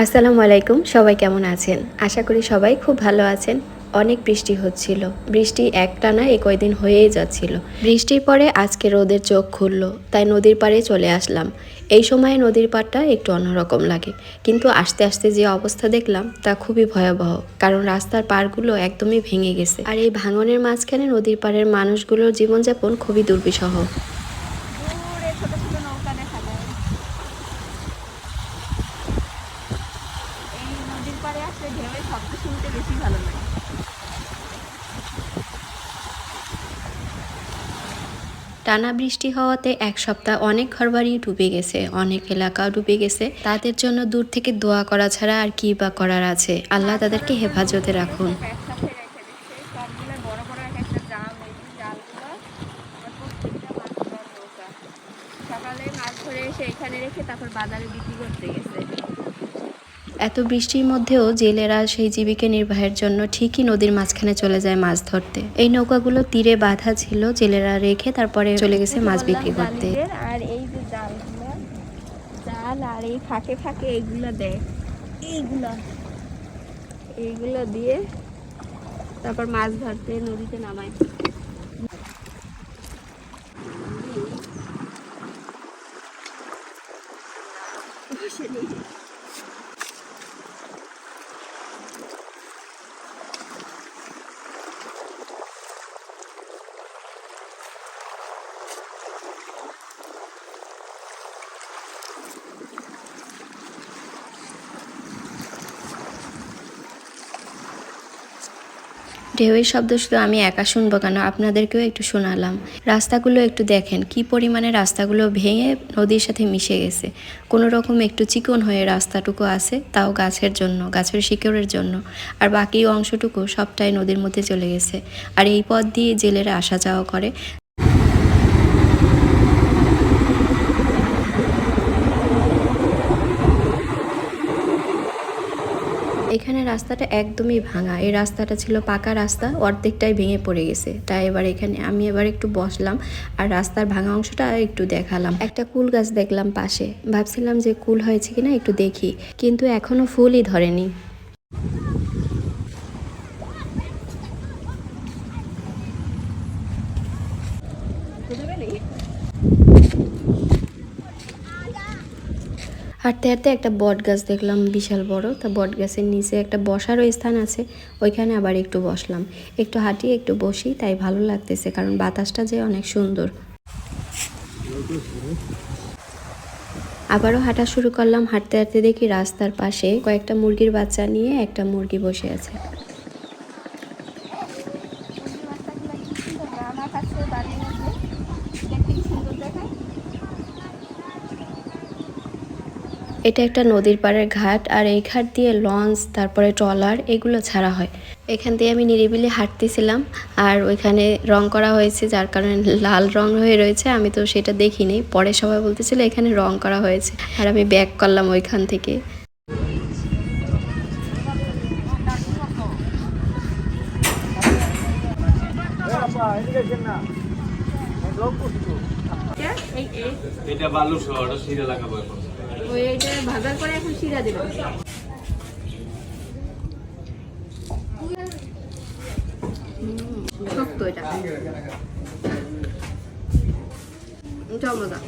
আসসালামু আলাইকুম, সবাই কেমন আছেন? আশা করি সবাই খুব ভালো আছেন। অনেক বৃষ্টি হচ্ছিল। বৃষ্টি একটানা এই কয়দিন হয়েই যাচ্ছিল। বৃষ্টির পরে আজকে রোদের চোখ খুললো, তাই নদীর পাড়ে চলে আসলাম। এই সময়ে নদীর পাড়টা একটু অন্যরকম লাগে। কিন্তু আস্তে আস্তে যে অবস্থা দেখলাম, তা খুবই ভয়াবহ, কারণ রাস্তার পাড়গুলো একদমই ভেঙে গেছে। আর এই ভাঙনের মাঝখানে নদীর পাড়ের মানুষগুলোর জীবনযাপন খুবই দুর্বিষহ। দূরে ছোট ছোট নৌকা দেখা যায়। এই নদীর পাড়ে আসলে ঢেউয়ের শব্দ শুনতে বেশি ভালো লাগে। টানা বৃষ্টি হওয়াতে এক সপ্তাহ অনেক ঘরবাড়ি ডুবে গেছে অনেক এলাকা ডুবে গেছে। তাদের জন্য দূর থেকে দোয়া করা ছাড়া আর কি বা করার আছে? আল্লাহ তাদেরকে হেফাজতে রাখুন একসাথে রেখে দিচ্ছে সবগুলো বড় বড় এক একটা জাল এই যে জালগুলো আর প্রত্যেকটা মাছ ধরার নৌকা সকালে মাছ ধরে এসে এখানে রেখে তারপর বাজারে বিক্রি করতে গেছে। এত বৃষ্টির মধ্যেও জেলেরা সেই জীবিকা নির্বাহের জন্য ঠিকই নদীর মাঝখানে চলে যায় মাছ ধরতে। এই নৌকাগুলো তীরে বাঁধা ছিল জেলেরা রেখে তারপরে চলে গেছে মাছ বিক্রি করতে। আর এই যে জালগুলো জাল আর এই ফাঁকে ফাঁকে এইগুলো দেয়। এইগুলো। এইগুলো দিয়ে তারপর মাছ ধরতে নদীতে নামায়। actually. ঢেউয়ের শব্দ শুধু আমি একা শুনব কেন? আপনাদেরকেও একটু শোনালাম। রাস্তাগুলো একটু দেখেন, কি পরিমাণে রাস্তাগুলো ভেঙে নদীর সাথে মিশে গেছে। কোনো রকম একটু চিকন হয়ে রাস্তাটুকু আছে, তাও গাছের জন্য, গাছের শিকড়ের জন্য। আর বাকি অংশটুকু সবটাই নদীর মধ্যে চলে গেছে। আর এই পথ দিয়ে জেলেরা আসা যাওয়া করে এখানে রাস্তাটা একদমই ভাঙা। এই রাস্তাটা ছিল পাকা রাস্তা, অর্ধেকটাই ভেঙে পড়ে গেছে। তাই এবার এখানে আমি এবার একটু বসলাম আর রাস্তার ভাঙা অংশটা একটু দেখালাম। একটা কুল গাছ দেখলাম পাশে। ভাবছিলাম যে কুল হয়েছে কিনা একটু দেখি, কিন্তু এখনও ফুলই ধরেনি। হাঁটতে হাঁটতে একটা বট গাছ দেখলাম, বিশাল বড়। তা বট গাছের নিচে একটা বসারও স্থান আছে, ওইখানে আবার একটু বসলাম। একটু হাঁটি, একটু বসি, তাই ভালো লাগতেছে, কারণ বাতাসটা যে অনেক সুন্দর। আবারও হাঁটা শুরু করলাম, হাঁটতে হাঁটতে দেখি রাস্তার পাশে কয়েকটা মুরগির বাচ্চা নিয়ে একটা মুরগি বসে আছে। এটা একটা নদীর পাড়ের ঘাট আর এই ঘাট দিয়ে লঞ্চ, তারপরে ট্রলার এগুলো ছাড়া হয়। এখান দিয়ে আমি নিরিবিলি হাঁটতেছিলাম আর ওইখানে রং করা হয়েছে, যার কারণে লাল রং হয়ে রয়েছে। আমি তো সেটা দেখিনি। পরে সবাই বলতেছিল এখানে রং করা হয়েছে। আর আমি ব্যাক করলাম ওইখান থেকে। এটা বালু শহর সিরে লাগাবো এখন ওই এটা ভাজার পরে এখন শিরা দেবেন শক্ত এটা। চল মজা।